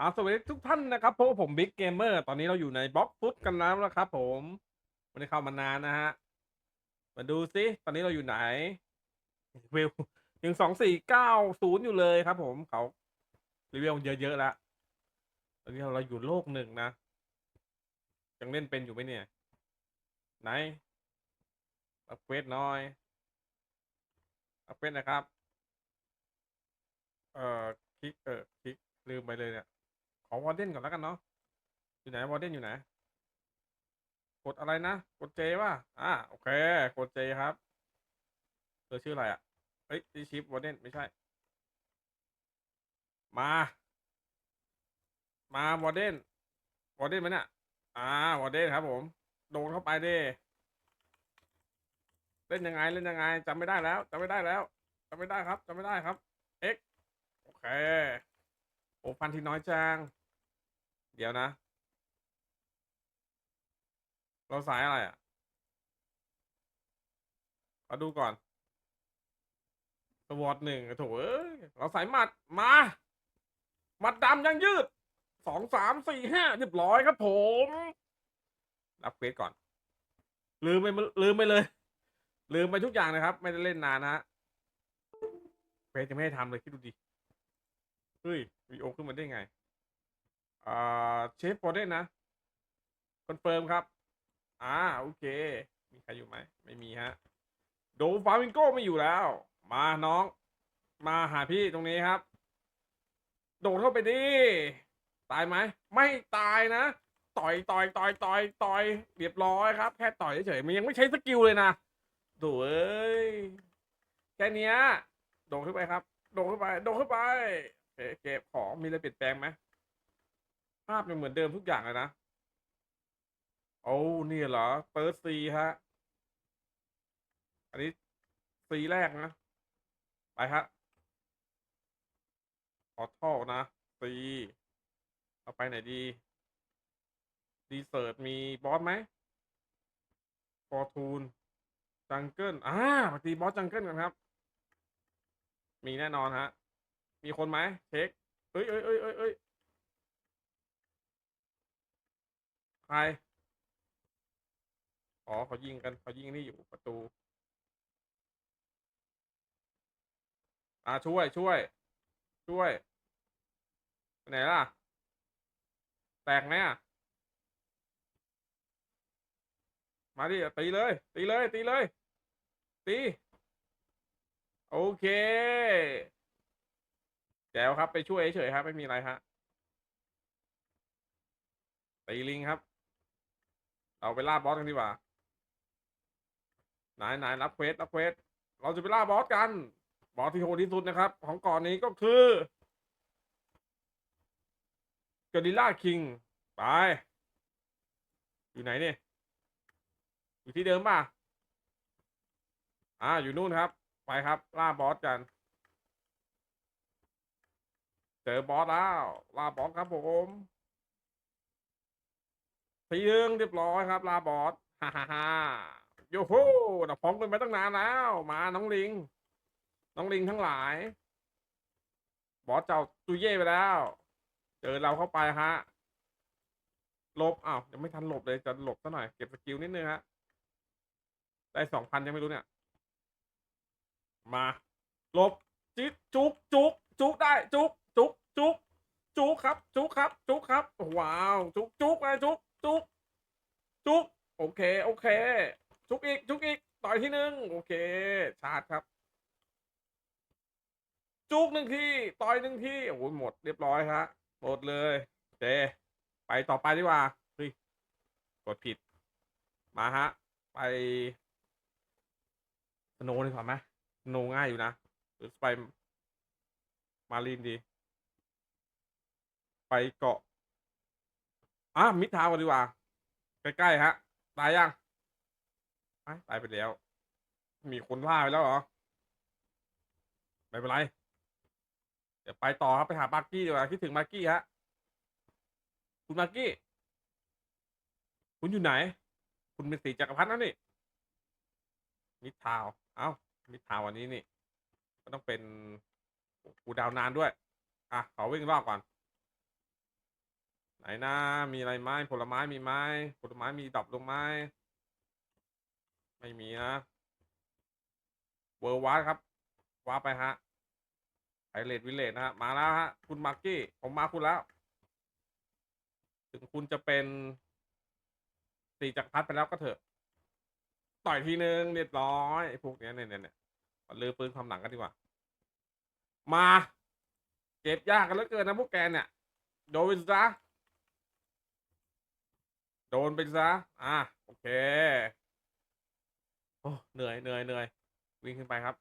อาสวัสดีทุกท่านนะครับเพราะว่าผมบิ๊กเกมเมอร์ตอนนี้เราอยู่ในบล็อกฟุตกันแล้วนะครับผมไม่ได้เข้ามานานนะฮะมาดูซิตอนนี้เราอยู่ไหนเวยังสองสี่เก้าศูนย์อยู่เลยครับผมเขารีวิวเยอะๆแล้วตอนนี้เราอยู่โลกหนึ่งนะยังเล่นเป็นอยู่ไหมเนี่ย ไหนอัพเกรดน้อยอัพเกรดนะครับ เอ่อคลิกเออคลิกลืมไปเลยเนี่ย ขอวอร์เดนก่อนแล้วกันเนาะ อยู่ไหนวอร์เดนอยู่ไหน กดอะไรนะ กดเจป่ะอ่าโอเค กดเจครับเธอชื่ออะไรอะ่ะ เฮ้ยดีชิปวอร์เดนไม่ใช่ มา มาวอร์เดนวอร์เดนมันเนี่ย อ่าวอร์เดนครับผม โดนเข้าไปดิเล่นยังไงเล่นยังไงจำไม่ได้แล้วจำไม่ได้แล้วจำไม่ได้ครับจำไม่ได้ครับ X โอเค โอ้พันที่น้อยจัง เดี๋ยวนะ เราสายอะไรอะมาดูก่อนสวอตหนึ่งโถเอ้ย เราสายหมัดมาหมัดดำยังยืดสองสามสี่ห้าเรียบร้อยครับผม รับเควสก่อน ลืมไปลืมไปเลย ลืมไปทุกอย่างนะครับ ไม่ได้เล่นนานนะเควสยังไม่ได้ทำเลยคิดดูดิ เฮ้ยวีโอขึ้นมาได้ไง อ่าเชฟโปรเดนนะคอนเฟิร์มครับ อ่าโอเค มีใครอยู่ไหม ไม่มีฮะ โดฟาวิงโก้ไม่อยู่แล้ว มาน้อง มาหาพี่ตรงนี้ครับ โดดเข้าไปดิ ตายไหม ไม่ตายนะ ต่อยต่อยต่อยต่อยต่อยเรียบร้อยครับ แค่ต่อยเฉยๆมันยังไม่ใช้สกิลเลยนะโถเอ้ยแค่เนี้ยโดดขึ้นไปครับ โดดขึ้นไป โดดขึ้นไปเก็บของมีอะไรเปลี่ยนแปลงไหม ภาพยังเหมือนเดิมทุกอย่างเลยนะโอ้นี่เหรอเปิร์ซีฮะ อันนี้ซีแรกนะ ไปฮะขอท่อนะซีเอาไปไหนดี ดีเซิร์ตมีบอสไหมฟอร์ทูนจังเกิลอ่าปกติบอสจังเกิลกันครับ มีแน่นอนฮะ มีคนไหมเช็คเอ้ยเอ้ยเอ้ยเอ้ย เอ้ยใครอ๋อเขายิงกันเขายิงนี่อยู่ประตูอ่าช่วยช่วย ช่วยไปไหนล่ะ แตกไหมอะมาดิตีเลย ตีเลย ตีเลย ตี โอเคแจ๋วครับไปช่วยเฉยครับ ไม่มีอะไรฮะตีลิงครับ เราไปล่าบอสกันดีกว่า ไหนไหนรับเควสรับเควสเราจะไปล่าบอสกัน บอสที่โหดที่สุดนะครับ ของก่อนนี้ก็คือเกดิล่าคิงไป อยู่ไหนเนี่ยอยู่ที่เดิมป่ะ อ่า อยู่นู่นครับ ไปครับ ล่าบอสกัน เจอบอสแล้ว ล่าบอสครับผม ทีหนึงเรียบร้อยครับลาบอสฮ่าฮ่าฮ่าโยโฮ่เราพร้อมกันไปตั้งนานแล้ว มาน้องลิง น้องลิงทั้งหลาย บอสเจ้าตุยเย่ไปแล้ว เจอเราเข้าไปฮะหลบอ้าวยังไม่ทันหลบเลยจะหลบซะหน่อยเก็บสกิลนิดนึงฮะได้สองพันยังไม่รู้เนี่ย มาหลบจิกจุกจุกจุกได้จุกจุกจุกจุกครับ จุกครับ จุกครับว้าว จุกจุกไปจุก จุกจุกโอเค โอเค จุกอีก จุกอีก ต่อยที่หนึ่งโอเค ชาร์จครับ จุกหนึ่งที ต่อยหนึ่งทีโอ้โหหมดเรียบร้อยครับหมดเลยเจไปต่อไปดีกว่าเฮ้ยกดผิด มาฮะ ไปสโนดีกว่าไหมสโนง่ายอยู่นะหรือไปมารีนดี ไปเกาะ อะมิดทาวน์กันดีกว่า ใกล้ๆฮะ ตายยังไอ้ตายไปแล้ว มีคนล่าไปแล้วเหรอ ไม่เป็นไร เดี๋ยวไปต่อครับ ไปหามาร์กี้ดีกว่า คิดถึงมาร์กี้ฮะ คุณมาร์กี้ คุณอยู่ไหน คุณเป็นสีจักรพรรดินะนี่ มิดทาวน์เอ้า มิดทาวน์วันนี้นี่ ก็ต้องเป็นกูดาวนานด้วย อะ ขอวิ่งรอบก่อน หนะมีอะไรไหมผลไม้มีไหมผลไม้มีดรอปลงไหมไม่มีนะเวอร์วาร์ครับวาร์ไปฮะไอเลดวิเลจนะฮะมาแล้วฮะคุณมาร์กี้ผมมาคุณแล้ว ถึงคุณจะเป็นตีจักรพรรดิไปแล้วก็เถอะ ต่อยทีนึงเรียบร้อยพวกเนี้ยเนี่ยเนี่ยเลือปืนความหลังกันดีกว่า มาเก็บยากกันเหลือเกินนะพวกแกเนี่ย โดนซะ โดนไปซะ อะ โอเค โอ้ เหนื่อย เหนื่อย เหนื่อย วิ่งขึ้นไปครับ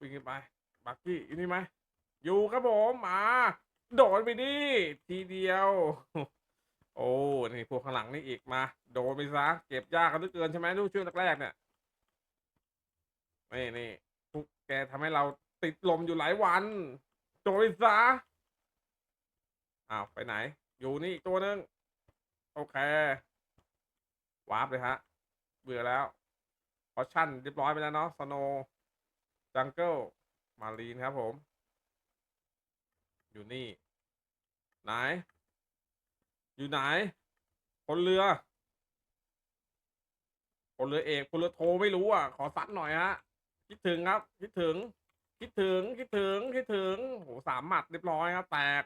วิ่งขึ้นไป บักกี้อยู่นี่ไหม อยู่ครับผมมา โดนไปดิ ทีเดียว โอ้ นี่พวกข้างหลังนี่อีกมา โดนไปซะ เก็บยากกันเหลือเกินใช่ไหมลูกช่วงแรกๆเนี่ย นี่นี่พวกแกทำให้เราติดลมอยู่หลายวัน โดนไปซะ อ้าว ไปไหน อยู่นี่อีกตัวหนึ่ง โอเค วาร์ปเลยฮะ เบื่อแล้วออชั่นเรียบร้อยไปแล้วเนาะสโนจังเกิลมารีนครับผม อยู่นี่ ไหน อยู่ไหนคนเรือคนเรือเอกคนเรือโทไม่รู้อะ ขอซัดหน่อยฮะ คิดถึงครับ คิดถึง คิดถึง คิดถึง คิดถึง โหสามหมัดเรียบร้อยครับ แตก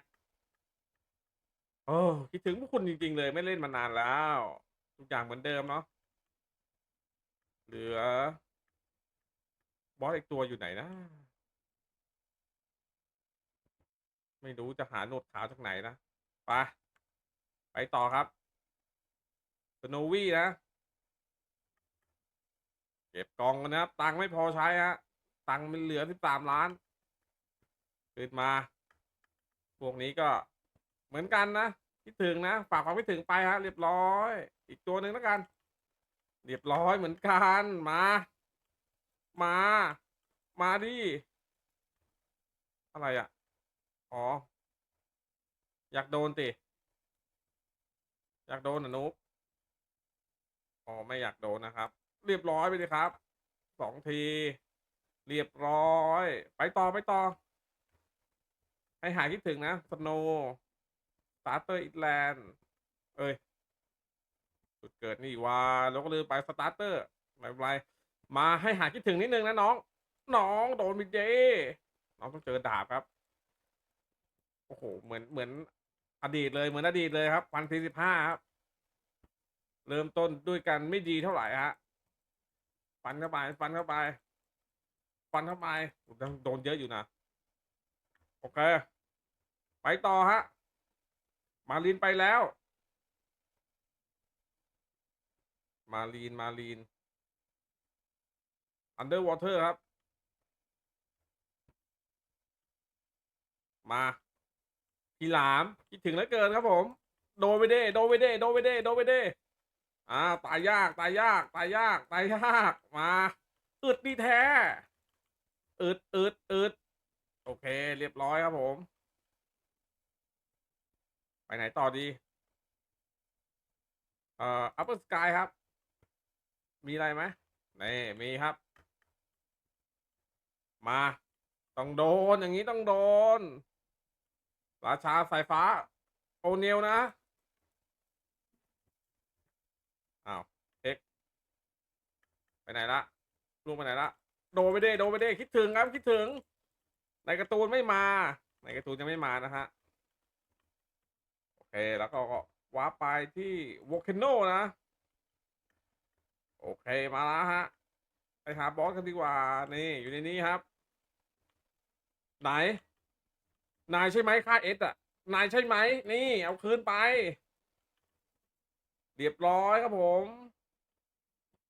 โอ้คิดถึงพวกคุณจริง ๆ เลยไม่เล่นมานานแล้ว ทุกอย่างเหมือนเดิมเนาะเหลือบอสอีกตัวอยู่ไหนนะ ไม่รู้จะหาโนดขาวจากไหนนะไปไปต่อครับสโนวี่นะ เก็บกองกันนะครับ ตังไม่พอใช้ฮะตังมันเหลือสิบสามล้าน ขึ้นมา พวกนี้ก็ เหมือนกันนะคิดถึงนะฝากความคิดถึงไปฮะเรียบร้อย อีกตัวหนึ่งแล้วกัน เรียบร้อยเหมือนกันมา มา มาดิอะไรอะอ๋อ อยากโดนติอยากโดนนะนุ๊กอ๋อไม่อยากโดนนะครับ เรียบร้อยไปเลยครับสองที เรียบร้อย ไปต่อไปต่อ ให้หายคิดถึงนะสโน ตาร์เตอร์อิตแลนด์เอ้ยจุดเกิดนี่ว่าเราก็ลืมไปสตาร์เตอร์ไม่เป็นไรมาให้หายคิดถึงนิดนึงนะน้อง น้องโดนมิเจน้องต้องเจอดาบครับ โอ้โห เหมือนเหมือนอดีตเลยเหมือนอดีตเลยครับพันสี่สิบห้าครับ เริ่มต้นด้วยกันไม่ดีเท่าไหร่ฮะฟันเข้าไปฟันเข้าไปฟันเข้าไปโดนเยอะอยู่นะ โอเค ไปต่อฮะ มาลินไปแล้ว มาลีนมาลีนอันเดอร์วอเตอร์ครับ มาพี่หลาม คิดถึงแล้วเกินครับผม โดนไปเด้ โดนไปเด้ โดนไปเด้ โดนไปเด้ อ่า ตายยาก ตายยาก ตายยาก ตายยาก มาอึดดีแท้อึดอึดอึดโอเค เรียบร้อยครับผม ไปไหนต่อดี เอ่ออัปเปอร์สกายครับ มีอะไรไหมนี่มีครับ มา ต้องโดนอย่างนี้ต้องโดน ราชาสายฟ้า โอเนียลนะ อ้าวเอ็กไปไหนละลูกไปไหนละโดนไปเด้โดนไปเด้คิดถึงครับคิดถึง ในการ์ตูนไม่มา ในการ์ตูนยังไม่มานะฮะ เคแล้วก็ว้าร์ไปที่วอลเคนโนนะ โอเคมาแล้วฮะ ไปหาบอสกันดีกว่า นี่อยู่ในนี้ครับ ไหน นายใช่ไหมค่าเอสอะนายใช่ไหม นี่เอาคืนไป เรียบร้อยครับผม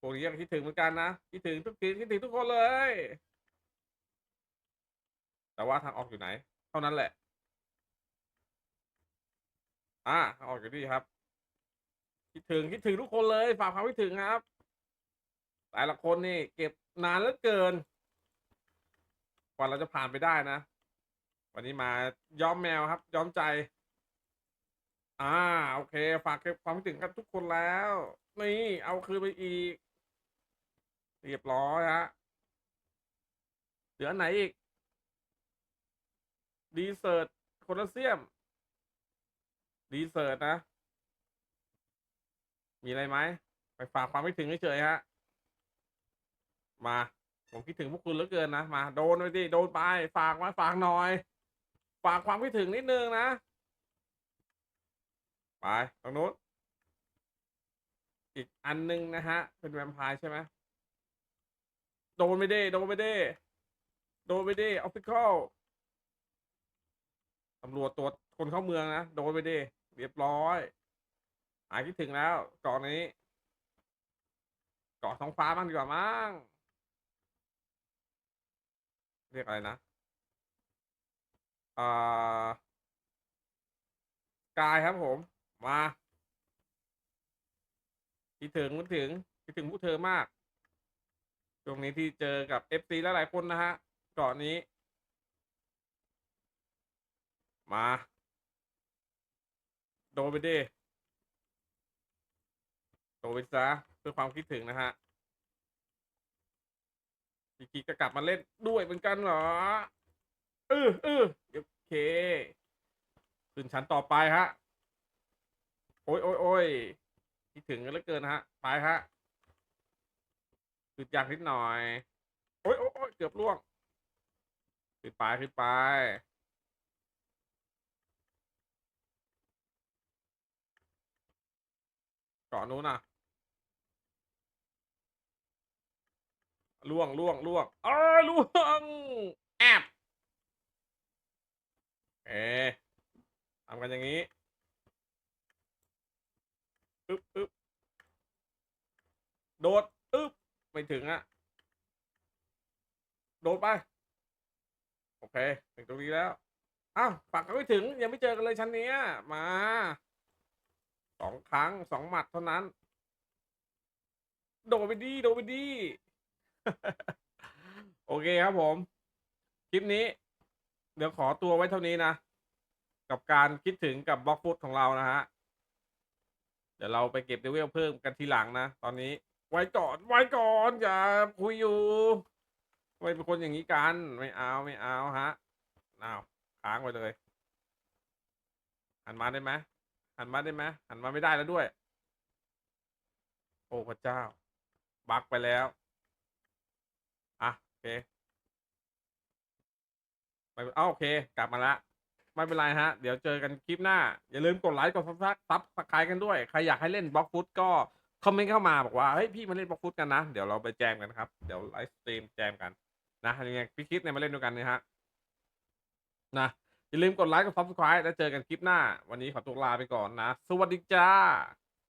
พวกนี้ยังคิดถึงเหมือนกันนะคิดถึงทุกทีคิดถึงทุกคนเลย แต่ว่าทางออกอยู่ไหน เท่านั้นแหละ อ่าออกอยู่นี่ครับ คิดถึงคิดถึงทุกคนเลยฝากความคิดถึงครับ แต่ละคนนี่ เก็บนานเหลือเกิน กว่าเราจะผ่านไปได้นะ วันนี้มาย้อมแมวครับ ย้อมใจ อ่า โอเค ฝากเก็บความคิดถึงกันทุกคนแล้ว นี่เอาคืนไปอีก เรียบร้อยฮะเหลือไหนอีกดีเซิร์ตโคลอเซียม รีเสิร์ชนะ มีอะไรไหม ไปฝากความคิดถึงเฉยฮะ มา ผมคิดถึงพวกคุณเหลือเกินนะ มา โดนไปดิโดนไป ฝากมาฝากหน่อย ฝากความคิดถึงนิดนึงนะ ไปตรงนู้นอีกอันหนึงนะฮะ เป็นแวมไพร์ใช่ไหมโดนไปดิโดนไปดิโดนไปดิออฟฟิเคิลตำรวจตรวจคนเข้าเมืองนะ โดนไปดิ เรียบร้อยหายคิดถึงแล้วเกาะนี้เกาะท้องฟ้าบ้างดีกว่ามั้งเรียกอะไรนะอ่ากายครับผม มาคิดถึงคิดถึงคิดถึงพวกเธอมากช่วงนี้ที่เจอกับเอฟซีหลายๆคนนะฮะเกาะนี้ มา โดนไปดิโดนไปซะเพื่อความคิดถึงนะฮะพี่กิ๊กจะกลับมาเล่นด้วยเหมือนกันเหรอเออเออโอเค ขึ้นชั้นต่อไปฮะ โอ้ยโอ้ยโอ้ยคิดถึงกันเหลือเกินฮะ ไปฮะขึ้นยากนิดหน่อย โอ้ยโอ้ยโอ้ยเกือบล่วง ขึ้นไปขึ้นไป เกาะนู้นน่ะล่วงล่วงล่วงเออล่วง แอบเอ๊ทำกันอย่างนี้อึ๊บอึ๊บโดดอึ๊บไม่ถึงอะโดดไป โอเค ถึงตรงนี้แล้วอ้าวปักก็ไม่ถึง ยังไม่เจอกันเลยชั้นนี้มา สองครั้งสองหมัดเท่านั้น โดไปดีโดไปดี โอเคครับผม คลิปนี้ เดี๋ยวขอตัวไว้เท่านี้นะ กับการคิดถึงกับบล็อกฟุตของเรานะฮะ เดี๋ยวเราไปเก็บเลเวลเพิ่มกันทีหลังนะ ตอนนี้ ไว้ก่อนไว้ก่อนอย่าคุยอยู่ทำไมเป็นคนอย่างนี้กัน ไม่เอาไม่เอาฮะเอาค้างไว้เลยหันมาได้ไหม หันมาได้ไหมหันมาไม่ได้แล้วด้วย โอ้พระเจ้า บักไปแล้ว อะ โอเคไม่เอ้าโอเค กลับมาละ ไม่เป็นไรฮะ เดี๋ยวเจอกันคลิปหน้า อย่าลืมกดไลค์ กดซับซับสไครต์กันด้วย ใครอยากให้เล่นบล็อกฟุตก็คอมเมนต์เข้ามาบอกว่าเฮ้ยพี่มาเล่นบล็อกฟุตกันนะ เดี๋ยวเราไปแจมกันครับ เดี๋ยวไลฟ์สตรีมแจมกันนะยังไงพี่คิดเนี่ยมาเล่นด้วยกันนะฮะ นะ อย่าลืมกดไลค์กดซับสไครต์แล้วเจอกันคลิปหน้า วันนี้ขอตัวลาไปก่อนนะ สวัสดีจ้า